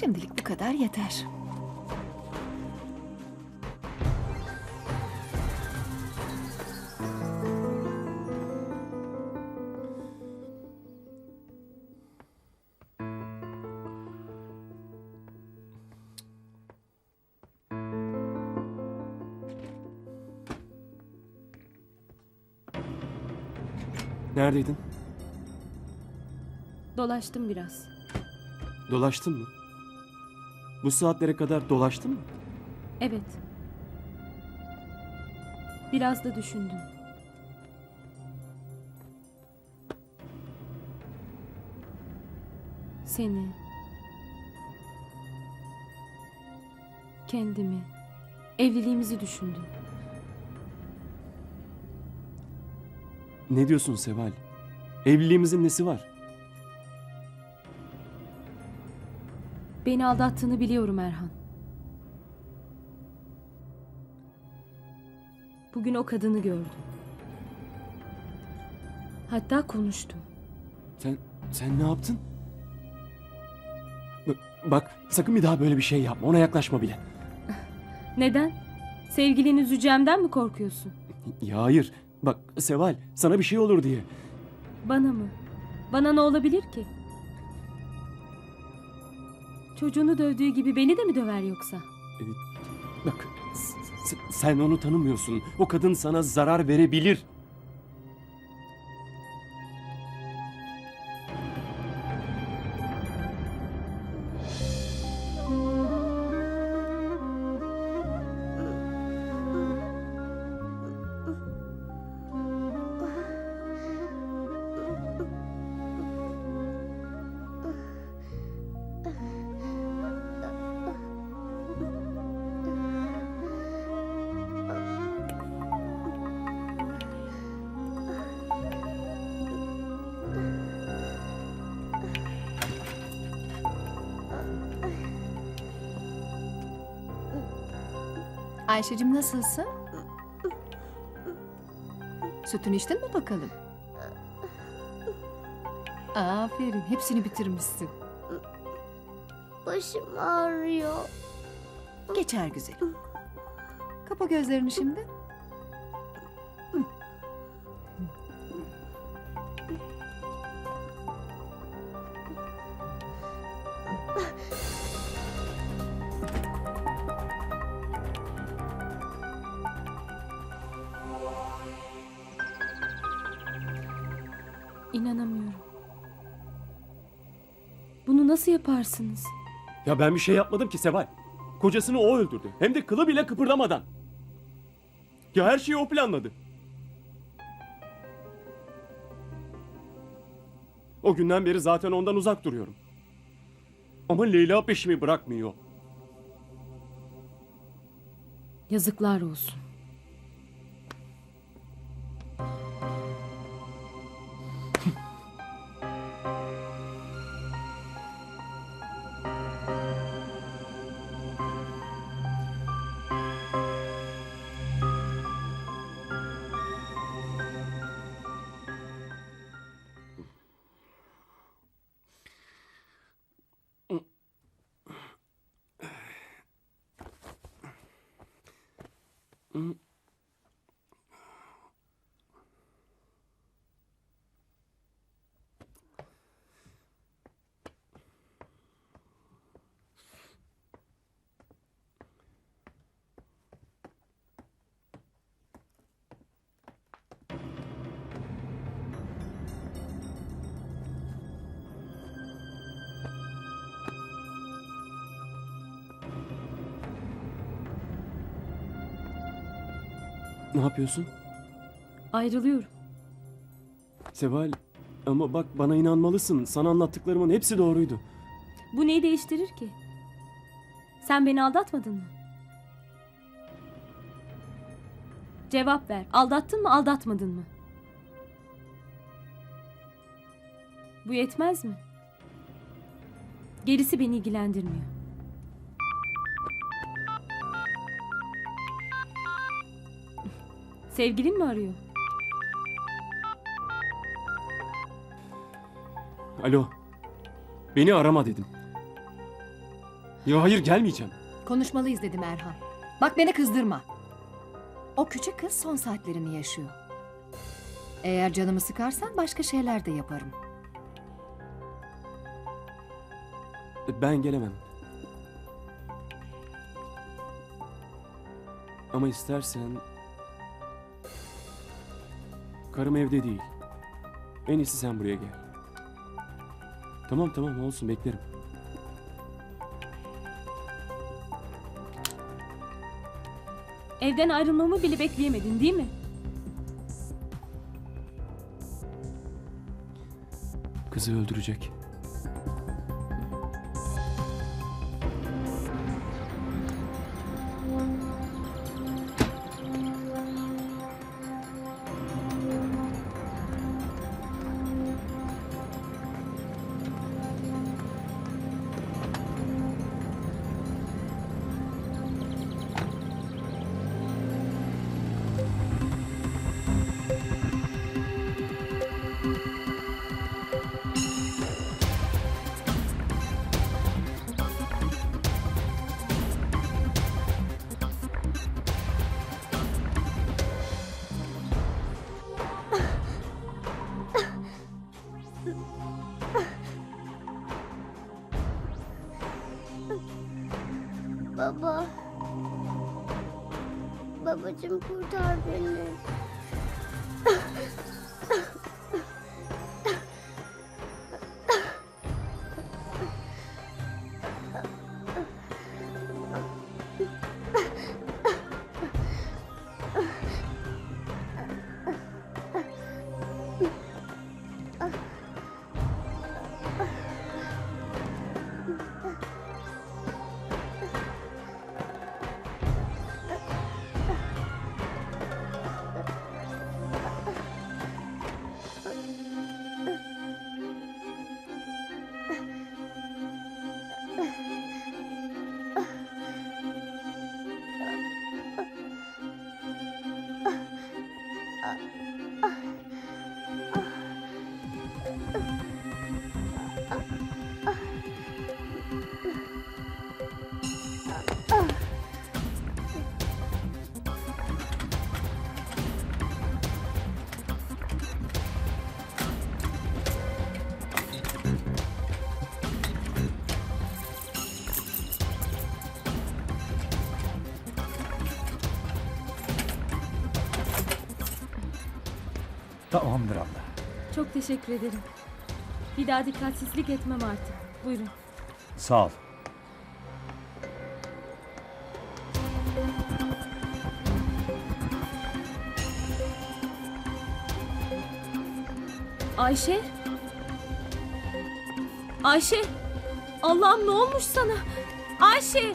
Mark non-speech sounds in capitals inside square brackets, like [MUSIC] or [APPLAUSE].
Şimdilik bu kadar yeter. Neredeydin? Dolaştım biraz. Dolaştın mı? Bu saatlere kadar dolaştın mı? Evet. Biraz da düşündüm. Seni. Kendimi. Evliliğimizi düşündüm. Ne diyorsun Seval? Evliliğimizin nesi var? Beni aldattığını biliyorum Erhan. Bugün o kadını gördüm. Hatta konuştum. Sen sen ne yaptın? Bak, bak sakın bir daha böyle bir şey yapma. Ona yaklaşma bile. [LAUGHS] Neden? Sevgilini üzeceğimden mi korkuyorsun? Ya hayır. Bak Seval sana bir şey olur diye. Bana mı? Bana ne olabilir ki? Çocuğunu dövdüğü gibi beni de mi döver yoksa? Bak s- s- sen onu tanımıyorsun. O kadın sana zarar verebilir. Ayşe'cim nasılsın? Sütünü içtin mi bakalım? Aferin, hepsini bitirmişsin. Başım ağrıyor. Geçer güzelim. Kapa gözlerini şimdi. İnanamıyorum. Bunu nasıl yaparsınız? Ya ben bir şey yapmadım ki Seval. Kocasını o öldürdü. Hem de kılı bile kıpırdamadan. Ya her şeyi o planladı. O günden beri zaten ondan uzak duruyorum. Ama Leyla peşimi bırakmıyor. Yazıklar olsun. Ne yapıyorsun? Ayrılıyorum. Seval ama bak bana inanmalısın. Sana anlattıklarımın hepsi doğruydu. Bu neyi değiştirir ki? Sen beni aldatmadın mı? Cevap ver. Aldattın mı, aldatmadın mı? Bu yetmez mi? Gerisi beni ilgilendirmiyor. Sevgilin mi arıyor? Alo. Beni arama dedim. Ya hayır gelmeyeceğim. Konuşmalıyız dedim Erhan. Bak beni kızdırma. O küçük kız son saatlerini yaşıyor. Eğer canımı sıkarsan başka şeyler de yaparım. Ben gelemem. Ama istersen... Karım evde değil. En iyisi sen buraya gel. Tamam tamam olsun beklerim. Evden ayrılmamı bile bekleyemedin değil mi? Kızı öldürecek. Baba. Babacım kurtar beni. Tamamdır abla. Çok teşekkür ederim. Bir daha dikkatsizlik etmem artık. Buyurun. Sağ ol. Ayşe? Ayşe? Allah'ım ne olmuş sana? Ayşe!